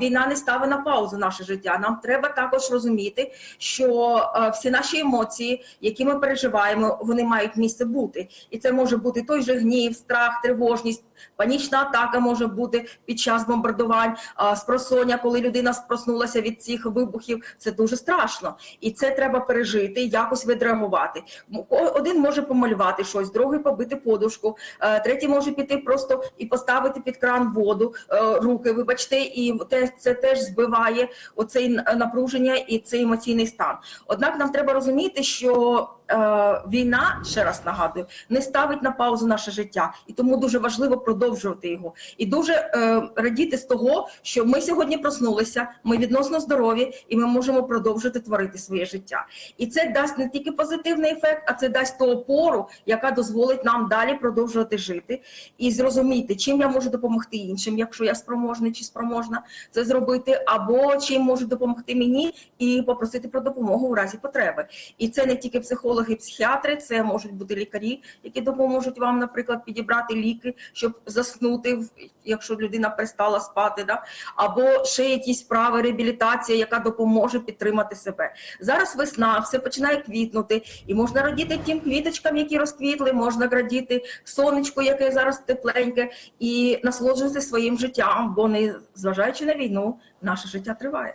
Війна не ставить на паузу наше життя. Нам треба також розуміти, що е, всі наші емоції, які ми переживаємо, вони мають місце бути. І це може бути той же гнів, страх, тривожність, панічна атака може бути під час бомбардувань, спросоння, коли людина проснулася від цих вибухів. Це дуже страшно, і це треба пережити, якось відреагувати. Один може помалювати щось, другий побити подушку, е, третій може піти просто і поставити під кран воду, е, руки, вибачте, і це теж збиває оцей напруження і цей емоційний стан. Однак нам треба розуміти, що е, війна, ще раз нагадую, не ставить на паузу наше життя, і тому дуже важливо продовжувати його. І дуже е, радіти з того, що ми сьогодні проснулися, ми відносно здорові, і ми можемо продовжити творити своє життя. І це дасть не тільки позитивний ефект, а це дасть ту опору, яка дозволить нам далі продовжувати жити і зрозуміти, чим я можу допомогти іншим, якщо я спроможний чи спроможна це зробити, або чим можу допомогти мені і попросити про допомогу у разі потреби. І це не тільки психологи, психіатри, це можуть бути лікарі, які допоможуть вам, наприклад, підібрати ліки, щоб заснути, якщо людина перестала спати, да? або ще якісь справи, реабілітація, яка допоможе підтримати себе. Зараз весна, все починає квітнути, і можна радіти тим квіточкам, які розквітли, можна радіти сонечку, яке зараз тепленьке, і насолоджуватися своїм життям, бо не зважаючи на війну, наше життя триває.